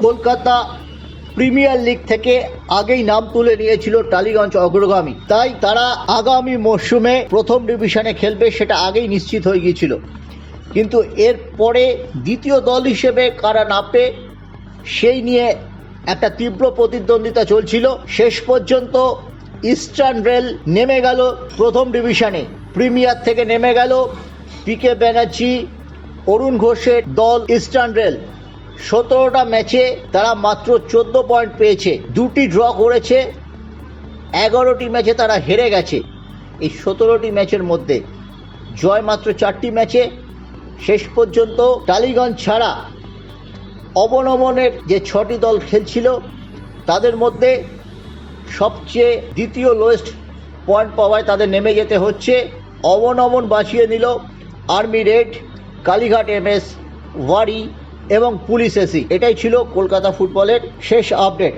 Kolkata premier league থেকে আগেই নাম তুলে নিয়েছিল টালিগঞ্জ অগ্রগামী। তাই তারা আগামী মরশুমে প্রথম ডিভিশনে খেলবে সেটা আগেই নিশ্চিত হয়ে গিয়েছিল। কিন্তু এর পরে দ্বিতীয় দল হিসেবে কারা নামবে, সেই নিয়ে একটা তীব্র প্রতিদ্বন্দ্বিতা চলছিল। শেষ পর্যন্ত ইস্টার্ন রেল নেমে গেল প্রথম ডিভিশনে। প্রিমিয়ার থেকে নেমে গেল পিকে ব্যানার্জি, অরুণ ঘোষের দল ইস্টার্ন রেল। সতেরোটা ম্যাচে তারা মাত্র চোদ্দ পয়েন্ট পেয়েছে, দুটি ড্র করেছে, এগারোটি ম্যাচে তারা হেরে গেছে। এই সতেরোটি ম্যাচের মধ্যে জয় মাত্র চারটি ম্যাচে, শেষ পর্যন্ত টালিগঞ্জ ছাড়া অবনমনের যে ছটি দল খেলছিল, তাদের মধ্যে সবচেয়ে দ্বিতীয় লোয়েস্ট পয়েন্ট পাওয়ায় তাদের নেমে যেতে হচ্ছে। অবনমন বাঁচিয়ে নিল army red, Kalighat MS Wari এবং পুলিশ এসি। এটাই ছিল কলকাতা ফুটবলের শেষ আপডেট।